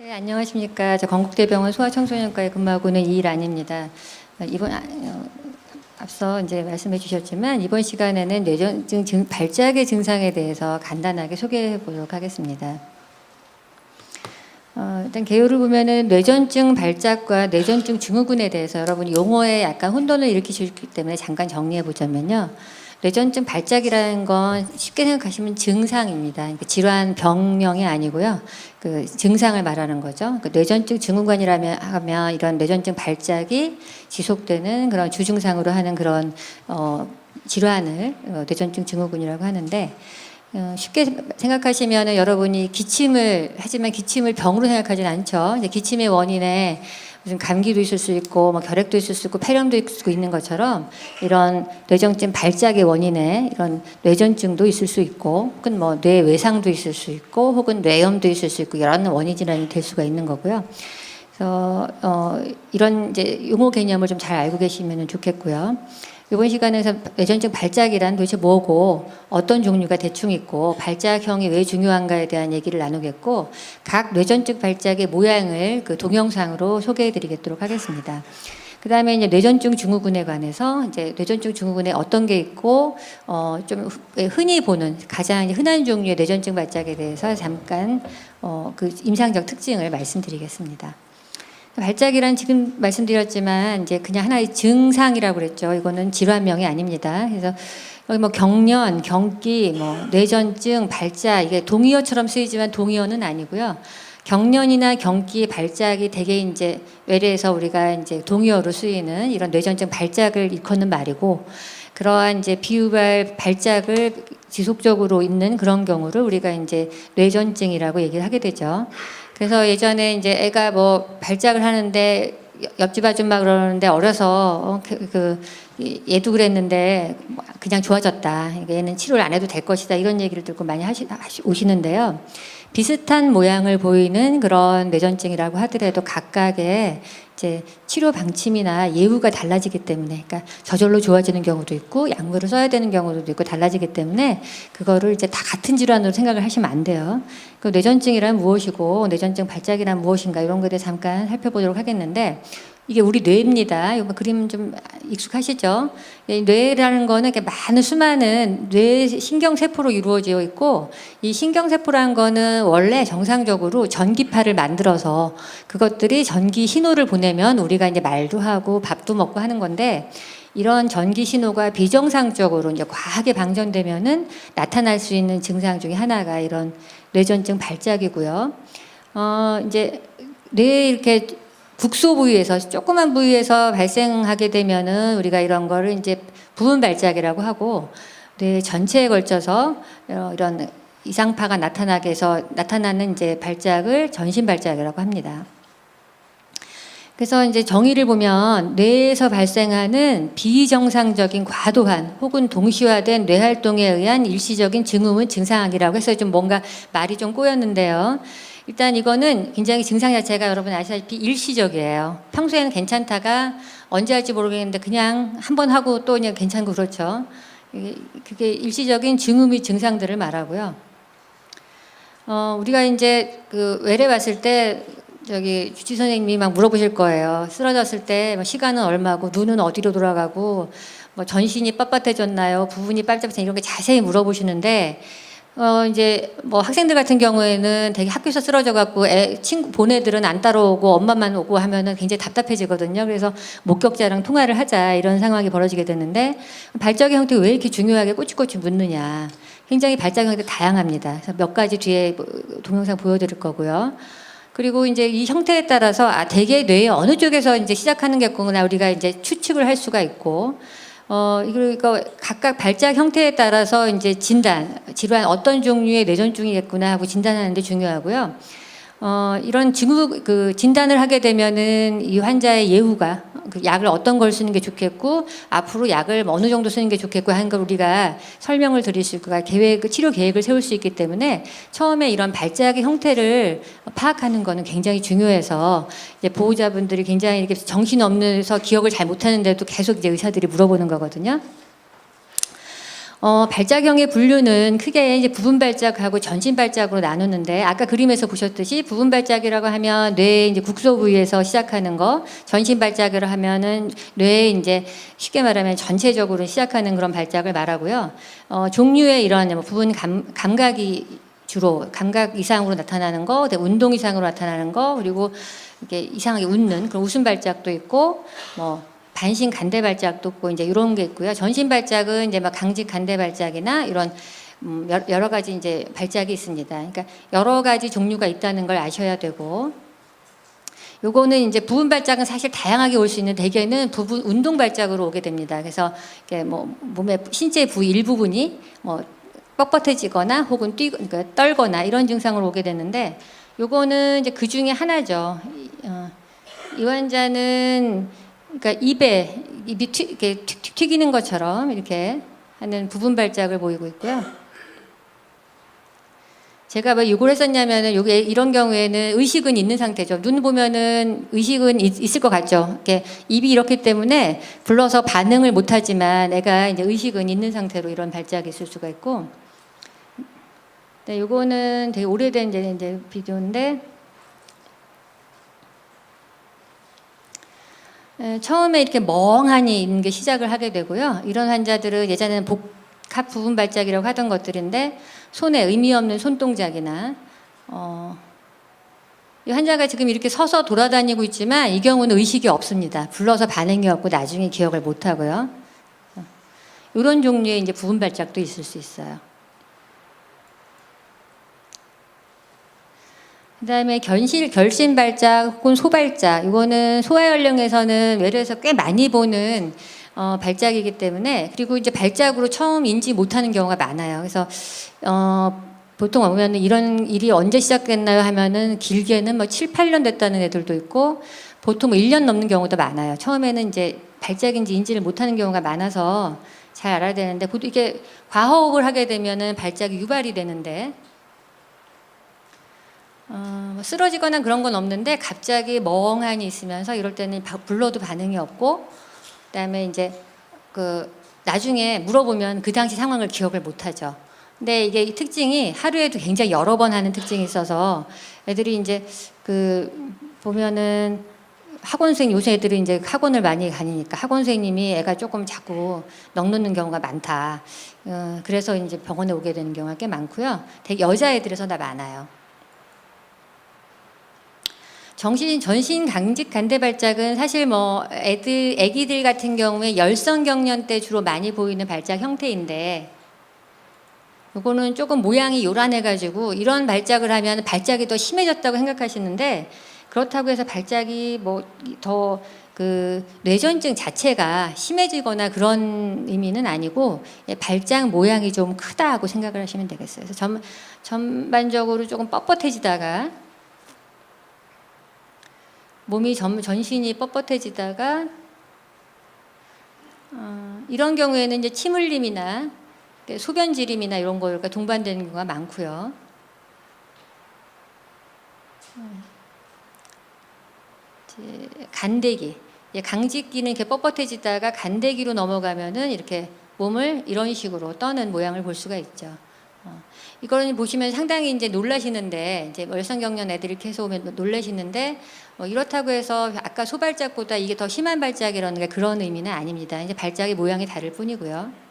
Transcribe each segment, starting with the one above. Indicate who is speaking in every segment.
Speaker 1: 네, 안녕하십니까. 저 건국대병원 소아청소년과에 근무하고 있는 이란입니다. 어, 이번 아, 어, 앞서 이제 말씀해 주셨지만 이번 시간에는 뇌전증 증, 발작의 증상에 대해서 간단하게 소개해 보도록 하겠습니다. 어, 일단 개요를 보면은 뇌전증 발작과 뇌전증 증후군에 대해서 여러분이 용어에 약간 혼돈을 일으키실 기 때문에 잠깐 정리해 보자면요. 뇌전증 발작이라는 건 쉽게 생각하시면 증상입니다. 그러니까 질환 병명이 아니고요. 그 증상을 말하는 거죠. 그 뇌전증 증후군이라면 하면 이런 뇌전증 발작이 지속되는 그런 주증상으로 하는 그런 어, 질환을 어, 뇌전증 증후군이라고 하는데 어, 쉽게 생각하시면 여러분이 기침을 하지만 기침을 병으로 생각하지는 않죠. 이제 기침의 원인에 무슨 감기도 있을 수 있고 뭐 결핵도 있을 수 있고 폐렴도 있을 수 있는 것처럼 이런 뇌정증 발작의 원인에 이런 뇌전증도 있을 수 있고 혹은 뭐 뇌 외상도 있을 수 있고 혹은 뇌염도 있을 수 있고 여러 원인 질환이 될 수가 있는 거고요. 그래서 어, 이런 이제 용어 개념을 좀 잘 알고 계시면 좋겠고요. 이번 시간에서 뇌전증 발작이란 도대체 뭐고 어떤 종류가 대충 있고 발작형이 왜 중요한가에 대한 얘기를 나누겠고 각 뇌전증 발작의 모양을 그 동영상으로 소개해 드리겠도록 하겠습니다. 그 다음에 이제 뇌전증 증후군에 관해서 이제 뇌전증 증후군에 어떤 게 있고 어 좀 흔히 보는 가장 흔한 종류의 뇌전증 발작에 대해서 잠깐 어그 임상적 특징을 말씀드리겠습니다. 발작이란 지금 말씀드렸지만 이제 그냥 하나의 증상이라고 그랬죠. 이거는 질환명이 아닙니다. 그래서 여기 뭐 경련, 경기, 뭐 뇌전증, 발작 이게 동의어처럼 쓰이지만 동의어는 아니고요. 경련이나 경기, 발작이 대개 이제 외래에서 우리가 이제 동의어로 쓰이는 이런 뇌전증 발작을 일컫는 말이고 그러한 이제 비유발 발작을 지속적으로 있는 그런 경우를 우리가 이제 뇌전증이라고 얘기를 하게 되죠. 그래서 예전에 이제 애가 뭐 발작을 하는데 옆집 아줌마 그러는데 어려서 어, 그, 그 얘도 그랬는데 뭐 그냥 좋아졌다. 얘는 치료를 안 해도 될 것이다. 이런 얘기를 듣고 많이 하시 오시는데요. 비슷한 모양을 보이는 그런 뇌전증이라고 하더라도 각각의 이제 치료 방침이나 예후가 달라지기 때문에, 그러니까 저절로 좋아지는 경우도 있고 약물을 써야 되는 경우도 있고 달라지기 때문에 그거를 이제 다 같은 질환으로 생각을 하시면 안 돼요. 그 뇌전증이란 무엇이고 뇌전증 발작이란 무엇인가 이런 거에 대해 잠깐 살펴보도록 하겠는데 이게 우리 뇌입니다. 이거 그림 좀 익숙하시죠? 이 뇌라는 거는 이렇게 많은 수많은 뇌 신경 세포로 이루어져 있고 이 신경 세포라는 거는 원래 정상적으로 전기파를 만들어서 그것들이 전기 신호를 보내면 우리가 이제 말도 하고 밥도 먹고 하는 건데 이런 전기 신호가 비정상적으로 이제 과하게 방전되면은 나타날 수 있는 증상 중에 하나가 이런 뇌전증 발작이고요. 어, 이제 뇌 이렇게 국소 부위에서 조그만 부위에서 발생하게 되면은 우리가 이런 거를 이제 부분 발작이라고 하고 뇌 전체에 걸쳐서 어, 이런 이상파가 나타나게 해서 나타나는 이제 발작을 전신 발작이라고 합니다. 그래서 이제 정의를 보면 뇌에서 발생하는 비정상적인 과도한 혹은 동시화된 뇌 활동에 의한 일시적인 증후군 증상이라고 해서 좀 뭔가 말이 좀 꼬였는데요. 일단 이거는 굉장히 증상 자체가 여러분 아시다시피 일시적이에요. 평소에는 괜찮다가 언제 할지 모르겠는데 그냥 한 번 하고 또 그냥 괜찮고 그렇죠. 그게 일시적인 증후 및 증상들을 말하고요. 어, 우리가 이제 그 외래 봤을 때 저기 주치 선생님이 막 물어보실 거예요. 쓰러졌을 때뭐 시간은 얼마고 눈은 어디로 돌아가고 뭐 전신이 빳빳해졌나요? 부분이 빨짝빨짝 이런 게 자세히 물어보시는데 어 이제 뭐 학생들 같은 경우에는 되게 학교에서 쓰러져 갖고 애 친구 보내들은 안 따라오고 엄마만 오고 하면은 굉장히 답답해지거든요. 그래서 목격자랑 통화를 하자 이런 상황이 벌어지게 됐는데 발작의 형태가 왜 이렇게 중요하게 꼬치꼬치 묻느냐. 굉장히 발작의 형태 다양합니다. 그래서 몇 가지 뒤에 뭐 동영상 보여드릴 거고요. 그리고 이제 이 형태에 따라서 아 대개 뇌의 어느 쪽에서 이제 시작하는 게구나 우리가 이제 추측을 할 수가 있고 어 이거 각각 발작 형태에 따라서 이제 진단 질환 어떤 종류의 뇌전증이겠구나 하고 진단하는 데 중요하고요. 어 이런 증후 그 진단을 하게 되면은 이 환자의 예후가 그 약을 어떤 걸 쓰는 게 좋겠고 앞으로 약을 어느 정도 쓰는 게 좋겠고 하는 걸 우리가 설명을 드릴 수 있고 계획 치료 계획을 세울 수 있기 때문에 처음에 이런 발작의 형태를 파악하는 거는 굉장히 중요해서 이제 보호자분들이 굉장히 이렇게 정신 없는서 기억을 잘 못하는데도 계속 이제 의사들이 물어보는 거거든요. 어, 발작형의 분류는 크게 이제 부분 발작하고 전신 발작으로 나누는데 아까 그림에서 보셨듯이 부분 발작이라고 하면 뇌 이제 국소 부위에서 시작하는 거, 전신 발작이라 하면은 뇌 이제 쉽게 말하면 전체적으로 시작하는 그런 발작을 말하고요. 어, 종류의 이런 뭐 부분 감, 감각이 주로 감각 이상으로 나타나는 거, 운동 이상으로 나타나는 거, 그리고 이렇게 이상하게 웃는 그런 웃음 발작도 있고 뭐 반신 간대 발작도 있고 이제 이런 게 있고요. 전신 발작은 이제 막 강직 간대 발작이나 이런 음, 여- 여러 가지 이제 발작이 있습니다. 그러니까 여러 가지 종류가 있다는 걸 아셔야 되고 요거는 이제 부분 발작은 사실 다양하게 올 수 있는 대개는 부분 운동 발작으로 오게 됩니다. 그래서 이게 뭐 몸의 신체 부위 일부분이 뭐 뻣뻣해지거나 혹은 뛰 그러니까 떨거나 이런 증상으로 오게 되는데 요거는 이제 그 중에 하나죠. 이, 어, 이 환자는 그러니까 입에 입이 튀, 이렇게 튀, 튀기는 것처럼 이렇게 하는 부분 발작을 보이고 있고요. 제가 왜 이걸 했었냐면은 요게 이런 경우에는 의식은 있는 상태죠. 눈 보면은 의식은 있, 있을 것 같죠. 이렇게 입이 이렇기 때문에 불러서 반응을 못 하지만 애가 이제 의식은 있는 상태로 이런 발작이 있을 수가 있고. 네, 요거는 되게 오래된 이제 비디오인데 처음에 이렇게 멍하니 있는 게 시작을 하게 되고요. 이런 환자들은 예전에는 복합 부분 발작이라고 하던 것들인데 손에 의미 없는 손동작이나 어, 이 환자가 지금 이렇게 서서 돌아다니고 있지만 이 경우는 의식이 없습니다. 불러서 반응이 없고 나중에 기억을 못 하고요. 이런 종류의 이제 부분 발작도 있을 수 있어요. 그다음에 견실 결심 발작 혹은 소발작 이거는 소아연령에서는 외래에서 꽤 많이 보는 어, 발작이기 때문에 그리고 이제 발작으로 처음 인지 못하는 경우가 많아요. 그래서 어, 보통 보면 이런 일이 언제 시작됐나요 하면은 길게는 뭐 7, 8년 됐다는 애들도 있고 보통 뭐 1년 넘는 경우도 많아요. 처음에는 이제 발작인지 인지를 못하는 경우가 많아서 잘 알아야 되는데 보통 이게 과호흡을 하게 되면은 발작이 유발이 되는데 어, 뭐 쓰러지거나 그런 건 없는데 갑자기 멍하니 있으면서 이럴 때는 바- 불러도 반응이 없고 그다음에 이제 그 나중에 물어보면 그 당시 상황을 기억을 못 하죠. 근데 이게 이 특징이 하루에도 굉장히 여러 번 하는 특징이 있어서 애들이 이제 그 보면은 학원 선생님 요새 애들이 이제 학원을 많이 다니니까 학원 선생님이 애가 조금 자꾸 넋 놓는 경우가 많다. 어, 그래서 이제 병원에 오게 되는 경우가 꽤 많고요. 되게 여자 애들에서 다 많아요. 정신 전신 강직 간대 발작은 사실 뭐 애들 아기들 같은 경우에 열성 경련 때 주로 많이 보이는 발작 형태인데 이거는 조금 모양이 요란해 가지고 이런 발작을 하면 발작이 더 심해졌다고 생각하시는데 그렇다고 해서 발작이 뭐 더 그 뇌전증 자체가 심해지거나 그런 의미는 아니고 예, 발작 모양이 좀 크다고 생각을 하시면 되겠어요. 그래서 전, 전반적으로 조금 뻣뻣해지다가 몸이 전, 전신이 뻣뻣해지다가 어, 이런 경우에는 이제 침 흘림이나 소변 지림이나 이런 거가 동반되는 경우가 많고요. 음. 이제 간대기, 예, 강직기는 이렇게 뻣뻣해지다가 간대기로 넘어가면은 이렇게 몸을 이런 식으로 떠는 모양을 볼 수가 있죠. 어, 이거는 보시면 상당히 이제 놀라시는데 이제 월성경련 애들이 해서 오면 놀라시는데 뭐 이렇다고 해서 아까 소발작보다 이게 더 심한 발작이라는 게 그런 의미는 아닙니다. 이제 발작의 모양이 다를 뿐이고요.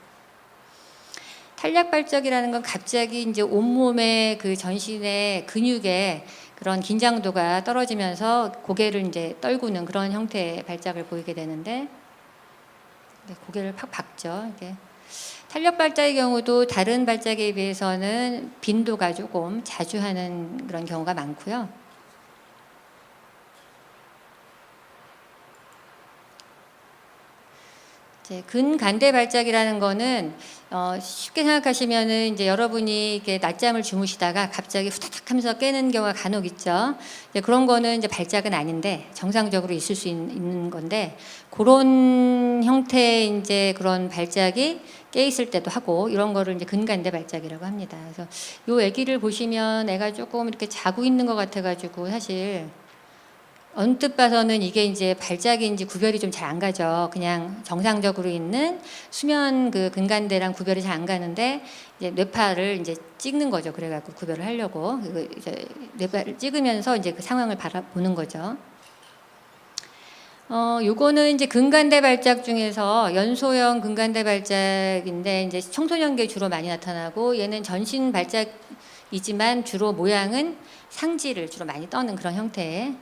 Speaker 1: 탄력 발작이라는 건 갑자기 이제 온몸의 그 전신의 근육에 그런 긴장도가 떨어지면서 고개를 이제 떨구는 그런 형태의 발작을 보이게 되는데 네, 고개를 팍 박죠. 이게 탄력 발작의 경우도 다른 발작에 비해서는 빈도가 조금 자주 하는 그런 경우가 많고요. 근간대 발작이라는 거는 어, 쉽게 생각하시면은 이제 여러분이 이렇게 낮잠을 주무시다가 갑자기 후다닥 하면서 깨는 경우가 간혹 있죠. 이제 그런 거는 이제 발작은 아닌데 정상적으로 있을 수 있, 는 건데 그런 형태의 이제 그런 발작이 깨 있을 때도 하고 이런 거를 이제 근간대 발작이라고 합니다. 그래서 요 아기를 보시면 애가 조금 이렇게 자고 있는 것 같아 가지고 사실 언뜻 봐서는 이게 이제 발작인지 구별이 좀 잘 안 가죠. 그냥 정상적으로 있는 수면 그 근간대랑 구별이 잘 안 가는데 이제 뇌파를 이제 찍는 거죠. 그래갖고 구별을 하려고 뇌파를 찍으면서 이제 그 상황을 바라보는 거죠. 어, 요거는 이제 근간대 발작 중에서 연소형 근간대 발작인데 이제 청소년기에 주로 많이 나타나고 얘는 전신 발작이지만 주로 모양은 상지를 주로 많이 떠는 그런 형태의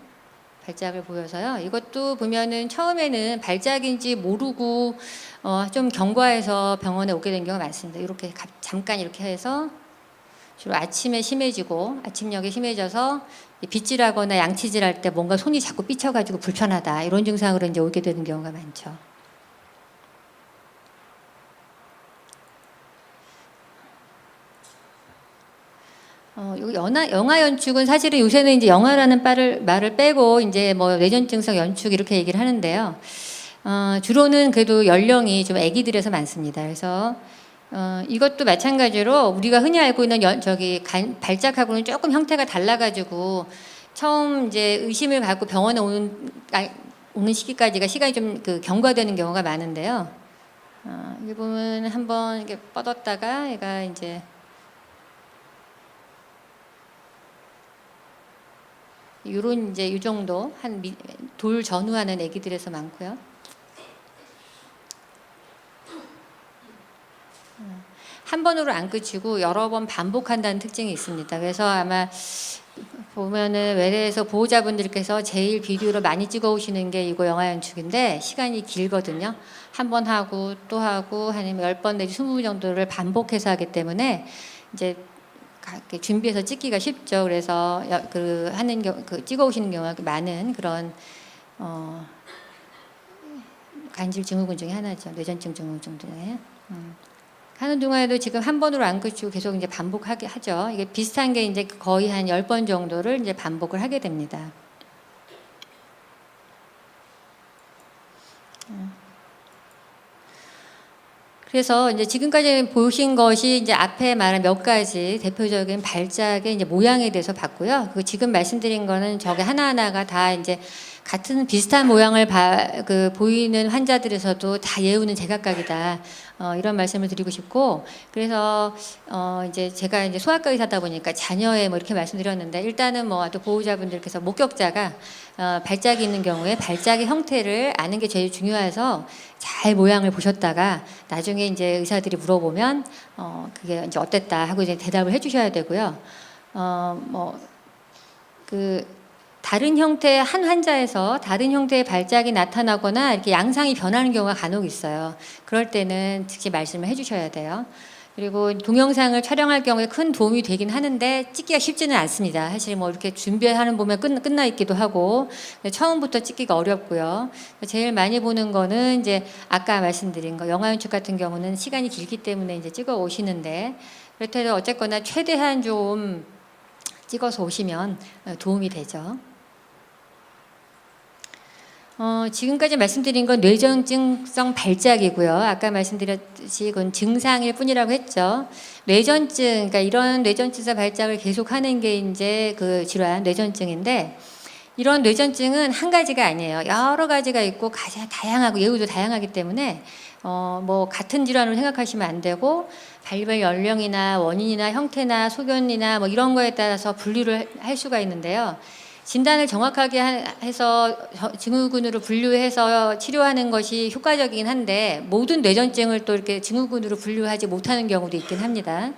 Speaker 1: 발작을 보여서요. 이것도 보면은 처음에는 발작인지 모르고 어, 좀 경과해서 병원에 오게 된 경우가 많습니다. 이렇게 갑- 잠깐 이렇게 해서 주로 아침에 심해지고 아침녘에 심해져서 빗질하거나 양치질할 때 뭔가 손이 자꾸 삐쳐가지고 불편하다 이런 증상으로 이제 오게 되는 경우가 많죠. 어, 요 영화, 영화 연축은 사실은 요새는 이제 영화라는 말을, 말을 빼고 이제 뭐 뇌전증성 연축 이렇게 얘기를 하는데요. 어, 주로는 그래도 연령이 좀 아기들에서 많습니다. 그래서 어, 이것도 마찬가지로 우리가 흔히 알고 있는 연, 저기 간, 발작하고는 조금 형태가 달라가지고 처음 이제 의심을 갖고 병원에 오는 아, 오는 시기까지가 시간이 좀 그 경과되는 경우가 많은데요. 어, 여기 보면 한번 이렇게 뻗었다가 얘가 이제 요런 이제 이 정도 한 돌 전후하는 아기들에서 많고요. 한 번으로 안 끝이고 여러 번 반복한다는 특징이 있습니다. 그래서 아마 보면은 외래에서 보호자분들께서 제일 비디오로 많이 찍어 오시는 게 이거 영화 연축인데 시간이 길거든요. 한 번 하고 또 하고 아니면 열번 내지 스무 번 정도를 반복해서 하기 때문에 이제 준비해서 찍기가 쉽죠. 그래서 여- 그 하는 경, 그 찍어 오시는 경우가 많은 그런 어, 간질 증후군 중에 하나죠. 뇌전증 증후군 중에. 음. 하는 동안에도 지금 한 번으로 안 그치고 계속 이제 반복하게 하죠. 이게 비슷한 게 이제 거의 한 열 번 정도를 이제 반복을 하게 됩니다. 음. 그래서 이제 지금까지 보신 것이 이제 앞에 말한 몇 가지 대표적인 발작의 이제 모양에 대해서 봤고요. 그 지금 말씀드린 거는 저게 하나하나가 다 이제 같은 비슷한 모양을 봐, 그 보이는 환자들에서도 다 예우는 제각각이다. 어, 이런 말씀을 드리고 싶고 그래서 어, 이제 제가 이제 소아과 의사다 보니까 자녀의 뭐 이렇게 말씀드렸는데 일단은 뭐 또 보호자분들께서 목격자가 어, 발작이 있는 경우에 발작의 형태를 아는 게 제일 중요해서 잘 모양을 보셨다가 나중에 이제 의사들이 물어보면 어, 그게 이제 어땠다 하고 이제 대답을 해주셔야 되고요. 어, 뭐그 다른 형태의 한 환자에서 다른 형태의 발작이 나타나거나 이렇게 양상이 변하는 경우가 간혹 있어요. 그럴 때는 즉시 말씀을 해주셔야 돼요. 그리고 동영상을 촬영할 경우에 큰 도움이 되긴 하는데 찍기가 쉽지는 않습니다. 사실 뭐 이렇게 준비하는 보면 끝, 끝나 있기도 하고 처음부터 찍기가 어렵고요. 제일 많이 보는 거는 이제 아까 말씀드린 거 영화 연출 같은 경우는 시간이 길기 때문에 이제 찍어 오시는데 그렇다도 어쨌거나 최대한 좀 찍어서 오시면 도움이 되죠. 어, 지금까지 말씀드린 건 뇌전증성 발작이고요. 아까 말씀드렸듯이 그건 증상일 뿐이라고 했죠. 뇌전증, 그러니까 이런 뇌전증성 발작을 계속하는 게 이제 그 질환 뇌전증인데 이런 뇌전증은 한 가지가 아니에요. 여러 가지가 있고 가장 다양하고 예후도 다양하기 때문에 어, 뭐 같은 질환으로 생각하시면 안 되고 발병 연령이나 원인이나 형태나 소견이나 뭐 이런 거에 따라서 분류를 할 수가 있는데요. 진단을 정확하게 해서 증후군으로 분류해서 치료하는 것이 효과적이긴 한데 모든 뇌전증을 또 이렇게 증후군으로 분류하지 못하는 경우도 있긴 합니다.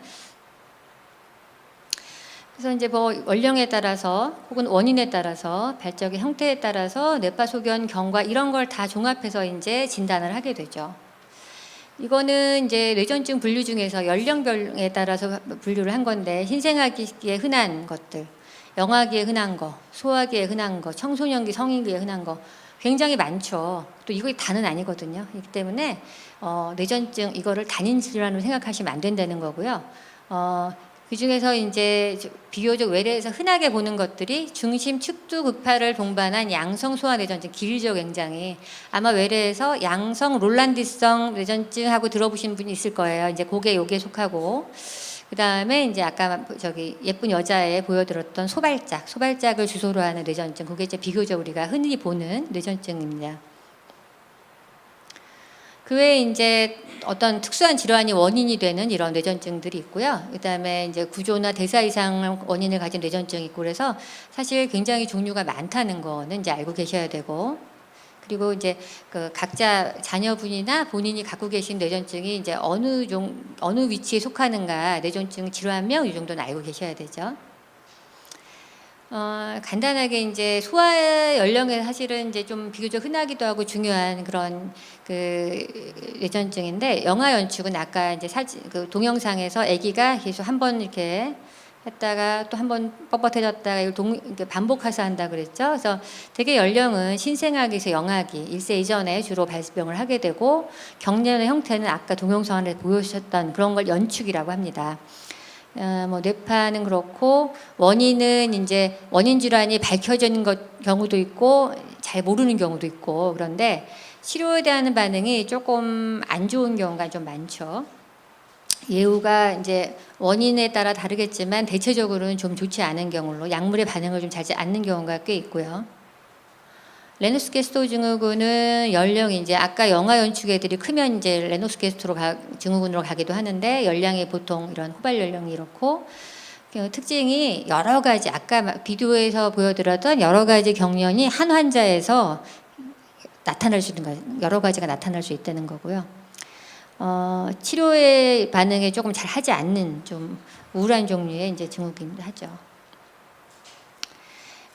Speaker 1: 그래서 이제 뭐 원령에 따라서 혹은 원인에 따라서 발작의 형태에 따라서 뇌파 소견 경과 이런 걸 다 종합해서 이제 진단을 하게 되죠. 이거는 이제 뇌전증 분류 중에서 연령별에 따라서 분류를 한 건데 흰생아기에 흔한 것들 영아기에 흔한 거, 소아기에 흔한 거, 청소년기, 성인기에 흔한 거 굉장히 많죠. 또 이거 다는 아니거든요. 그렇기 때문에 어, 뇌전증 이거를 단인 질환으로 생각하시면 안 된다는 거고요. 어, 그 중에서 이제 비교적 외래에서 흔하게 보는 것들이 중심 축두 극파를 동반한 양성 소아 뇌전증 길죠 굉장히 아마 외래에서 양성 롤란디성 뇌전증하고 들어보신 분이 있을 거예요. 이제 고게 요게 속하고 그 다음에 이제 아까 저기 예쁜 여자에 보여드렸던 소발작, 소발작을 주소로 하는 뇌전증, 그게 이제 비교적 우리가 흔히 보는 뇌전증입니다. 그 외에 이제 어떤 특수한 질환이 원인이 되는 이런 뇌전증들이 있고요. 그 다음에 이제 구조나 대사 이상 원인을 가진 뇌전증이 있고 그래서 사실 굉장히 종류가 많다는 거는 이제 알고 계셔야 되고 그리고 이제 그 각자 자녀분이나 본인이 갖고 계신 뇌전증이 이제 어느 종 어느 위치에 속하는가 뇌전증 질환명 이 정도는 알고 계셔야 되죠. 어, 간단하게 이제 소아 연령에 사실은 이제 좀 비교적 흔하기도 하고 중요한 그런 그 뇌전증인데 영화 연축은 아까 이제 사진 그 동영상에서 아기가 계속 한번 이렇게 했다가 또 한 번 뻣뻣해졌다가 이걸 동, 반복해서 한다 그랬죠. 그래서 대개 연령은 신생아기에서 영아기 1세 이전에 주로 발병을 하게 되고 경련의 형태는 아까 동영상에 보여주셨던 그런 걸 연축이라고 합니다. 어, 뭐 뇌파는 그렇고 원인은 이제 원인 질환이 밝혀지는 것 경우도 있고 잘 모르는 경우도 있고 그런데 치료에 대한 반응이 조금 안 좋은 경우가 좀 많죠. 예후가 이제 원인에 따라 다르겠지만 대체적으로는 좀 좋지 않은 경우로 약물의 반응을 좀잘 않는 경우가 꽤 있고요. 레노스케스토 증후군은 연령이 이제 아까 영아 연축 애들이 크면 이제 레노스케스토로 가, 증후군으로 가기도 하는데 연령이 보통 이런 후발 연령이 이렇고 그 특징이 여러 가지 아까 막 비디오에서 보여드렸던 여러 가지 경련이 한 환자에서 나타날 수 있는 거 여러 가지가 나타날 수 있다는 거고요. 어, 치료의 반응에 조금 잘 하지 않는 좀 우울한 종류의 이제 증후군이기도 하죠.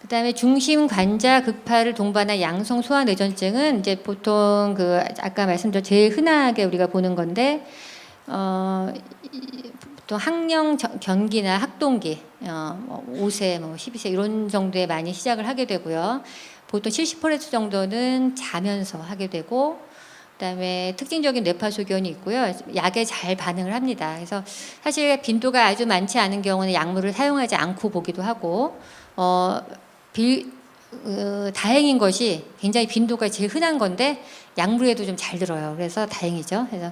Speaker 1: 그 다음에 중심 관자 극파를 동반한 양성 소아 뇌전증은 이제 보통 그 아까 말씀드린 제일 흔하게 우리가 보는 건데 어 이- 보통 학령 전- 경기나 학동기 어, 뭐 5세 뭐 12세 이런 정도에 많이 시작을 하게 되고요. 보통 70% 정도는 자면서 하게 되고 그다음에 특징적인 뇌파소견이 있고요. 약에 잘 반응을 합니다. 그래서 사실 빈도가 아주 많지 않은 경우는 약물을 사용하지 않고 보기도 하고 어, 비, 어, 다행인 것이 굉장히 빈도가 제일 흔한 건데 약물에도 좀 잘 들어요. 그래서 다행이죠. 그래서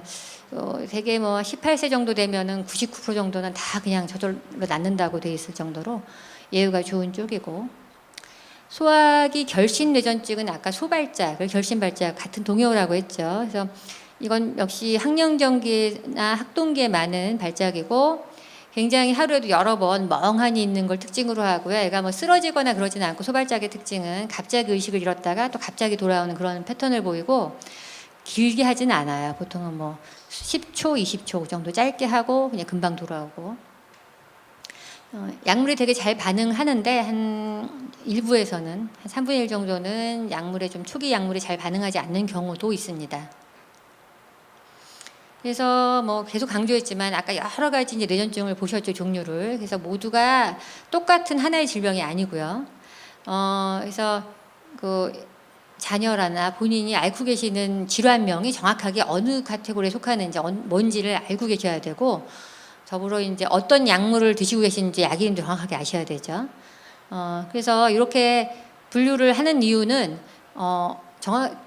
Speaker 1: 어, 되게 뭐 18세 정도 되면은 99% 정도는 다 그냥 저절로 낫는다고 돼 있을 정도로 예후가 좋은 쪽이고 소화기 결신 뇌전증은 아까 소발작을 결신 발작 같은 동요라고 했죠. 그래서 이건 역시 학령전기나 학동기에 많은 발작이고 굉장히 하루에도 여러 번 멍하니 있는 걸 특징으로 하고요. 애가 뭐 쓰러지거나 그러지는 않고 소발작의 특징은 갑자기 의식을 잃었다가 또 갑자기 돌아오는 그런 패턴을 보이고 길게 하진 않아요. 보통은 뭐 10초, 20초 정도 짧게 하고 그냥 금방 돌아오고 어, 약물이 되게 잘 반응하는데 한 일부에서는 한 3분의 1 정도는 약물에 좀 초기 약물이 잘 반응하지 않는 경우도 있습니다. 그래서 뭐 계속 강조했지만 아까 여러 가지 이제 뇌전증을 보셨죠 종류를 그래서 모두가 똑같은 하나의 질병이 아니고요. 어 그래서 그 자녀라나 본인이 앓고 계시는 질환명이 정확하게 어느 카테고리에 속하는지 언- 뭔지를 알고 계셔야 되고 더불어 이제 어떤 약물을 드시고 계신지 약 이름도 정확하게 아셔야 되죠. 어 그래서 이렇게 분류를 하는 이유는 어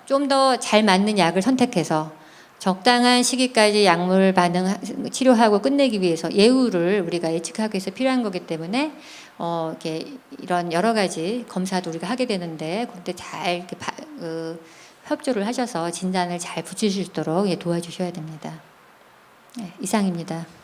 Speaker 1: 좀 더 잘 맞는 약을 선택해서 적당한 시기까지 약물 반응 치료하고 끝내기 위해서 예후를 우리가 예측하기 위해서 필요한 거기 때문에 어 이렇게 이런 여러 가지 검사도 우리가 하게 되는데 그때 잘 이렇게 바, 그, 협조를 하셔서 진단을 잘 붙일 수 있도록 예, 도와주셔야 됩니다. 네, 이상입니다.